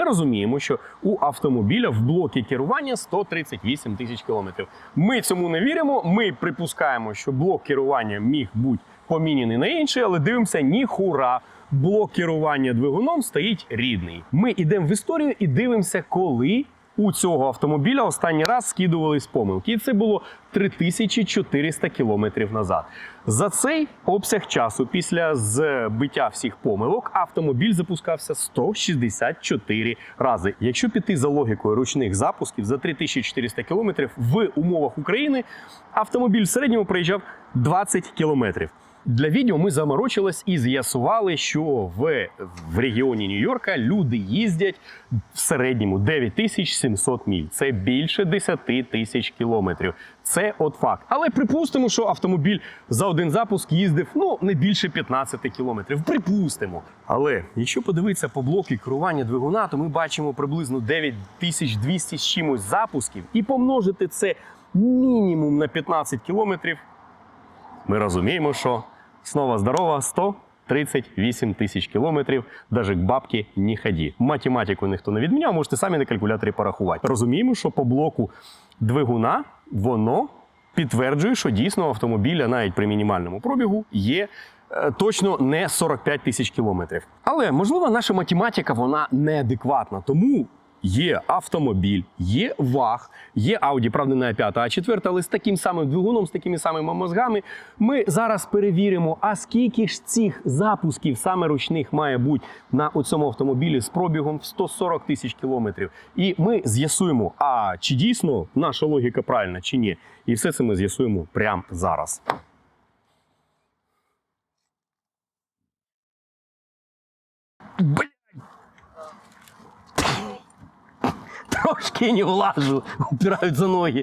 Ми розуміємо, що у автомобіля в блокі керування 138 тисяч кілометрів. Ми цьому не віримо. Ми припускаємо, що блок керування міг бути помінений на інший, але дивимося, ніхура. Блок керування двигуном стоїть рідний. Ми йдемо в історію і дивимося, коли у цього автомобіля останній раз скидувались помилки. І це було 3400 кілометрів назад. За цей обсяг часу, після збиття всіх помилок, автомобіль запускався 164 рази. Якщо піти за логікою ручних запусків за 3400 кілометрів в умовах України, автомобіль в середньому проїжджав 20 кілометрів. Для відео ми заморочились і з'ясували, що в, в регіоні Нью-Йорка люди їздять в середньому 9700 міль. Це більше 10 тисяч кілометрів. Це от факт. Але припустимо, що автомобіль за один запуск їздив ну не більше 15 кілометрів. Припустимо. Але якщо подивитися по блоку керування двигуна, то ми бачимо приблизно 9200 з чимось запусків і помножити це мінімум на 15 кілометрів. Ми розуміємо, що снова здорова 138 тисяч кілометрів, даже к бабки не ході. Математику ніхто не відміняв, можете самі на калькуляторі порахувати. Розуміємо, що по блоку двигуна воно підтверджує, що дійсно автомобіля навіть при мінімальному пробігу є. е, Точно не 45 тисяч кілометрів. Але можливо, наша математика вона неадекватна. Тому Є автомобіль, є ваг, є Audi, правда, не А5, а 4, але з таким самим двигуном, з такими самими мозгами. Ми зараз перевіримо, а скільки ж цих запусків саме ручних має бути на цьому автомобілі з пробігом в 140 тисяч кілометрів. І ми з'ясуємо, а чи дійсно наша логіка правильна, чи ні. І все це ми з'ясуємо прямо зараз. Бля! Трошки не влажу, упирають за ноги.